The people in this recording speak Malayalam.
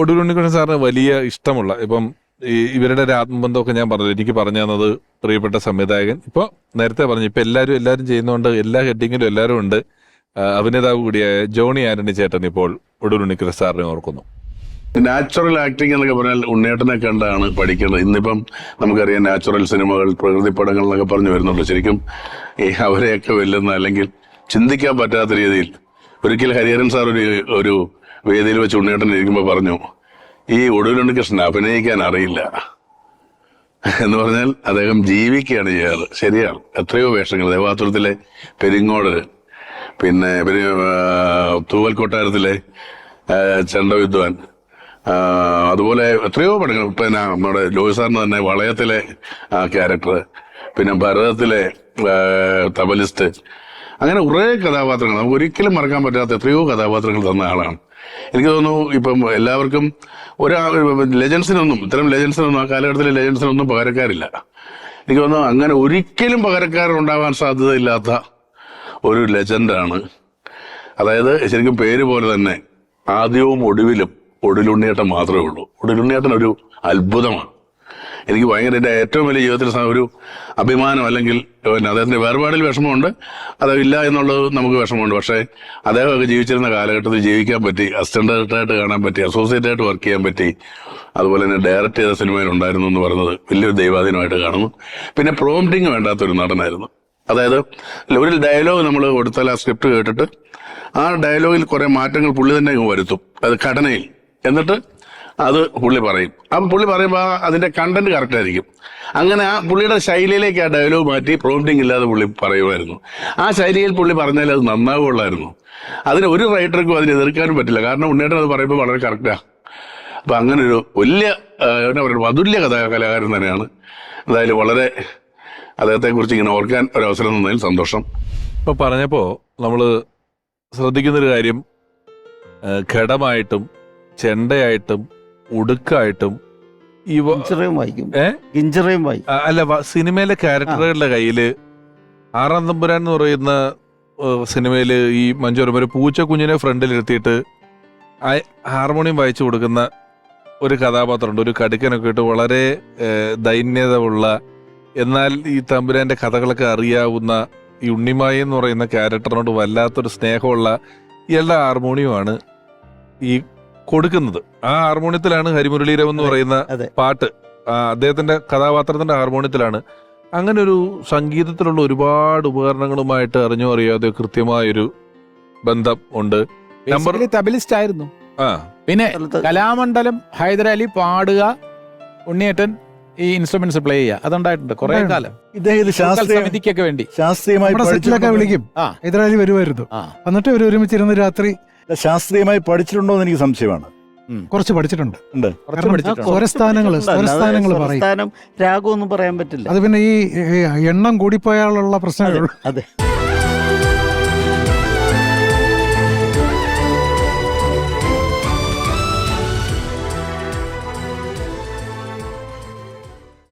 ഒടുവിൽ ഉണ്ണികൃഷ്ണൻ സാറിന് വലിയ ഇഷ്ടമുള്ള ഇപ്പം ഈ ഇവരുടെ ഒരു ആത്മബന്ധമൊക്കെ ഞാൻ പറഞ്ഞു എനിക്ക് പറഞ്ഞു തന്നത് പ്രിയപ്പെട്ട സംവിധായകൻ. ഇപ്പോൾ നേരത്തെ പറഞ്ഞു ഇപ്പം എല്ലാവരും എല്ലാവരും ചെയ്യുന്നതുകൊണ്ട് എല്ലാ ഹെഡിങ്ങിലും എല്ലാവരും ഉണ്ട്. അഭിനേതാവ് കൂടിയായ ജോണി ആന്റണി ചേട്ടൻ ഇപ്പോൾ ഒടുവിൽ ഉണ്ണികൃഷ്ണൻ സാറിനെ ഓർക്കുന്നു. നാച്ചുറൽ ആക്ടിംഗ് എന്നൊക്കെ പറഞ്ഞാൽ ഉണ്ണേട്ടനെ കണ്ടാണ് പഠിക്കേണ്ടത് ഇന്നിപ്പം നമുക്കറിയാം നാച്ചുറൽ സിനിമകൾ പ്രകൃതി പടങ്ങൾ എന്നൊക്കെ പറഞ്ഞു വരുന്നുണ്ട്. ശരിക്കും ഈ അവരെയൊക്കെ വെല്ലുന്ന അല്ലെങ്കിൽ ചിന്തിക്കാൻ പറ്റാത്ത രീതിയിൽ ഒരിക്കൽ ഹരിഹരൻ സാർ ഒരു ഒരു വേദിയിൽ വെച്ച് ഉണ്ണിയേട്ടൻ ഇരിക്കുമ്പോൾ പറഞ്ഞു ഈ ഒടുവിലുണ്ണികൃഷ്ണൻ അഭിനയിക്കാൻ അറിയില്ല. എന്ന് പറഞ്ഞാൽ അദ്ദേഹം ജീവിക്കുകയാണ് ചെയ്യാറ്. ശരിയാണ്. എത്രയോ വേഷങ്ങൾ. ദേവാസുരത്തിലെ പെരിങ്ങോട് പിന്നെ തൂവൽ കൊട്ടാരത്തിലെ ചെണ്ട ചെണ്ടവിദ്വാൻ അതുപോലെ എത്രയോ പടങ്ങൾ. പിന്നെ നമ്മുടെ ലോഹി സാറിന് തന്നെ വളയത്തിലെ ക്യാരക്ടർ പിന്നെ ഭരതത്തിലെ തബലിസ്റ്റ് അങ്ങനെ കുറേ കഥാപാത്രങ്ങൾ. നമുക്ക് ഒരിക്കലും മറക്കാൻ പറ്റാത്ത എത്രയോ കഥാപാത്രങ്ങൾ തന്ന ആളാണ്. എനിക്ക് തോന്നുന്നു ഇപ്പം എല്ലാവർക്കും ഒരാ ലെജൻസിനൊന്നും ഇത്തരം ലെജൻസിനൊന്നും ആ കാലഘട്ടത്തിലെ ലെജൻസിനൊന്നും പകരക്കാരില്ല. എനിക്ക് തോന്നുന്നു അങ്ങനെ ഒരിക്കലും പകരക്കാരുണ്ടാവാൻ സാധ്യതയില്ലാത്ത ഒരു ലെജൻഡാണ് അതായത് ശരിക്കും പേര് പോലെ തന്നെ ആദ്യവും ഒടുവിലും ഒടിലുണ്ണിയേട്ടൻ മാത്രമേ ഉള്ളൂ. ഒടിലുണ്ണിയേട്ടൻ ഒരു അത്ഭുതമാണ്. എനിക്ക് ഭയങ്കര എന്റെ ഏറ്റവും വലിയ ജീവിതത്തിൽ ഒരു അഭിമാനം അല്ലെങ്കിൽ പിന്നെ അദ്ദേഹത്തിന്റെ വേർപാടിൽ വിഷമമുണ്ട്. അത് ഇല്ല എന്നുള്ളത് നമുക്ക് വിഷമമുണ്ട്. പക്ഷേ അദ്ദേഹമൊക്കെ ജീവിച്ചിരുന്ന കാലഘട്ടത്തിൽ ജീവിക്കാൻ പറ്റി അസിസ്റ്റന്റ് ആയിട്ട് കാണാൻ പറ്റി അസോസിയേറ്റ് ആയിട്ട് വർക്ക് ചെയ്യാൻ പറ്റി. അതുപോലെ തന്നെ ഡയറക്റ്റ് ചെയ്ത സിനിമയിൽ ഉണ്ടായിരുന്നു എന്ന് പറയുന്നത് വലിയൊരു ദൈവാധീനമായിട്ട് കാണുന്നു. പിന്നെ പ്രോംപ്റ്റിംഗ് വേണ്ടാത്തൊരു നടനായിരുന്നു. അതായത് ഒരു ഡയലോഗ് നമ്മൾ കൊടുത്താൽ ആ സ്ക്രിപ്റ്റ് കേട്ടിട്ട് ആ ഡയലോഗിൽ കുറെ മാറ്റങ്ങൾ പുള്ളി തന്നെ വരുത്തും. അത് ഘടനയിൽ. എന്നിട്ട് അത് പുള്ളി പറയും. അപ്പം പുള്ളി പറയുമ്പോൾ അതിന്റെ കണ്ടന്റ് കറക്റ്റ് ആയിരിക്കും. അങ്ങനെ ആ പുള്ളിയുടെ ശൈലിയിലേക്ക് ആ ഡയലോഗ് മാറ്റി പ്രോംപ്റ്റിംഗ് ഇല്ലാതെ പുള്ളി പറയുമായിരുന്നു. ആ ശൈലിയിൽ പുള്ളി പറഞ്ഞാൽ അത് നന്നാവുള്ളായിരുന്നു അതിന് ഒരു റൈറ്റർക്കും അതിനെ എതിർക്കാനും പറ്റില്ല. കാരണം ഉണ്ണേട്ടൻ അത് പറയുമ്പോൾ വളരെ കറക്റ്റാണ് അപ്പം അങ്ങനെ ഒരു വലിയ എന്നാ പറയുക അതുല്യ കഥാ കലാകാരൻ തന്നെയാണ്. എന്തായാലും വളരെ അദ്ദേഹത്തെ കുറിച്ച് ഇങ്ങനെ ഓർക്കാൻ ഒരു അവസരം തന്നതിൽ സന്തോഷം. ഇപ്പം പറഞ്ഞപ്പോൾ നമ്മൾ ശ്രദ്ധിക്കുന്നൊരു കാര്യം ഘടമായിട്ടും ചെണ്ടയായിട്ടും ഉടുക്കായിട്ടും ഇവ വായിക്കും. ഏ? ഗിഞ്ചറയും വായിക്കും. അല്ല വ- സിനിമയിലെ ക്യാരക്ടറുകളുടെ കയ്യിൽ ആറാം തമ്പുരാൻ എന്ന് പറയുന്ന ഏഹ്, സിനിമയിൽ ഈ മഞ്ചോരം ഒരു പൂച്ച കുഞ്ഞിനെ ഫ്രണ്ടിൽ ഇരുത്തിയിട്ട് ആ- ഹാർമോണിയം വായിച്ചു കൊടുക്കുന്ന ഒരു കഥാപാത്രമുണ്ട്. ഒരു കടുക്കനൊക്കെ ഇട്ട് വളരെ ഏഹ്, ദൈന്യത ഉള്ള എന്നാൽ ഈ തമ്പുരാന്റെ കഥകളൊക്കെ അറിയാവുന്ന ഈ ഉണ്ണിമായി എന്ന് പറയുന്ന ക്യാരക്ടറിനോട് വല്ലാത്തൊരു സ്നേഹമുള്ള ഇയാളുടെ ഹാർമോണിയമാണ് ഈ കൊടുക്കുന്നത്. ആ ഹാർമോണിയത്തിലാണ് ഹരിമുരളീരവ് എന്ന് പറയുന്ന അതെ. പാട്ട്. ആ, അദ്ദേഹത്തിന്റെ കഥാപാത്രത്തിന്റെ ഹാർമോണിയത്തിലാണ്. അങ്ങനെ ഒരു സംഗീതത്തിലുള്ള ഒരുപാട് ഉപകരണങ്ങളുമായിട്ട് അറിഞ്ഞോ അറിയാതെ കൃത്യമായൊരു ബന്ധം ഉണ്ട്. നമ്പർ തബലിസ്റ്റ് ആയിരുന്നു. ആ. പിന്നെ കലാമണ്ഡലം ഹൈദരാലി പാടുക ഉണ്ണിയേറ്റൻ ഈ ഇൻസ്ട്രുമെന്റ്സ് പ്ലേ ചെയ്യുക. അതുണ്ടായിട്ടുണ്ട് കുറെ. കാലം. ഇദ്ദേഹം ഇത് ശാസ്ത്രീയ സമിതിക്കൊക്കെ വേണ്ടി. ശാസ്ത്രീയമായി നമ്മുടെ സെറ്റിലൊക്കെ പഠിച്ചിട്ടുണ്ടോ. വിളിക്കും. ആ. ഹൈദരാലി വരുമായിരുന്നു. ആ. എന്നിട്ട് ഇവർ ഒരുമിച്ചിരുന്ന് രാത്രി ശാസ്ത്രീയമായി പഠിച്ചിട്ടുണ്ടോ എന്ന് എനിക്ക് സംശയമാണ്. കുറച്ച് പഠിച്ചിട്ടുണ്ട്. ഉണ്ട്. കുറച്ച് പഠിച്ചിട്ടുണ്ട്. സ്വര- സ്വരസ്ഥാനങ്ങൾ, കുറച്ച് പഠിച്ചിട്ടുണ്ട്. സ്വരസ്ഥാനങ്ങൾ അല്ലാതെ പറയും. സ്വരസ്ഥാനം രാഗമൊന്നും പറയാൻ പറ്റില്ല. അത് പിന്നെ ഈ എണ്ണം കൂടിപ്പോയാലുള്ള പ്രശ്നമേ ഉള്ളൂ. അതെ.